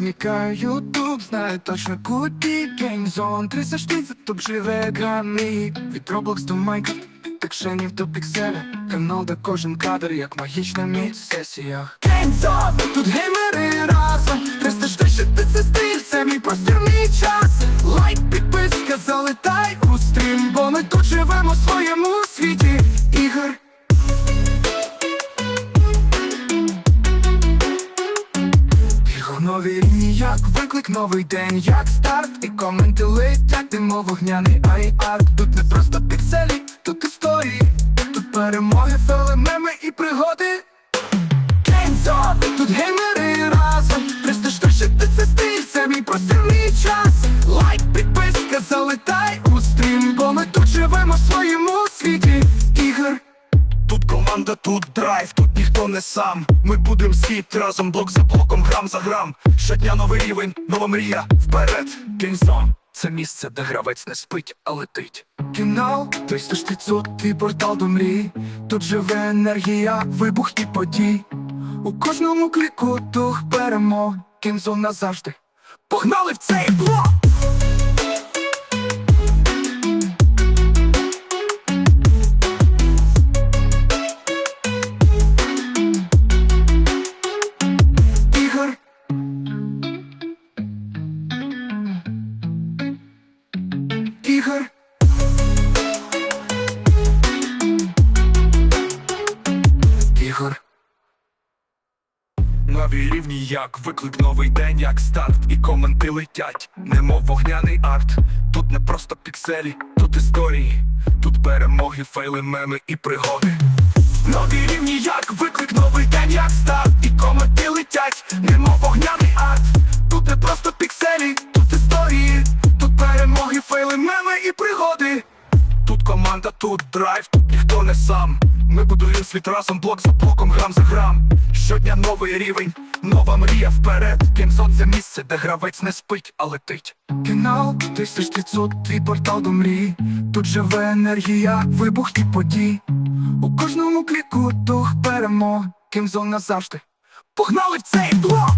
вникаю Ютуб, знаю точно куди Геймзон 360 тут живе грани Від Roblox до Майнкрафт, так шенів до пікселя Канал, де кожен кадр, як магічна міць в сесіях. Геймзон, тут геймери разом. 360 це стиль, це мій простір, мій час нові рівні, як виклик, новий день, як старт, і коменти летять, мов вогняний ай-арт Тут не просто пікселі, тут історії, тут перемоги, фели, меми і пригоди. Геймзон, тут геймери не сам. Ми будем схід разом, блок за блоком, грам за грам. Щодня новий рівень, нова мрія, вперед, Геймзон Це місце, де гравець не спить, а летить. Кінал, той ж тут твій портал до мрій Тут живе енергія, вибух і подій У кожному кліку дух перемог Кінзон назавжди Погнали в цей блок! Ігор Ігор Нові рівні, як виклик, новий день, як старт, і коменти летять, немов вогняний арт. Тут не просто пікселі, тут історії, тут перемоги, фейли, меми і пригоди. Нові рівні, як виклик, новий день, команда, тут драйв, тут ніхто не сам. Ми будуємо світ разом, блок за блоком, грам за грам. Щодня новий рівень, нова мрія вперед. Кінзон це місце, де гравець не спить, а летить. Кінал, тисяч п'ятсот, твій портал до мрій Тут живе енергія, вибух і подій У кожному кліку дух перемог Кімзон назавжди Погнали в цей блок!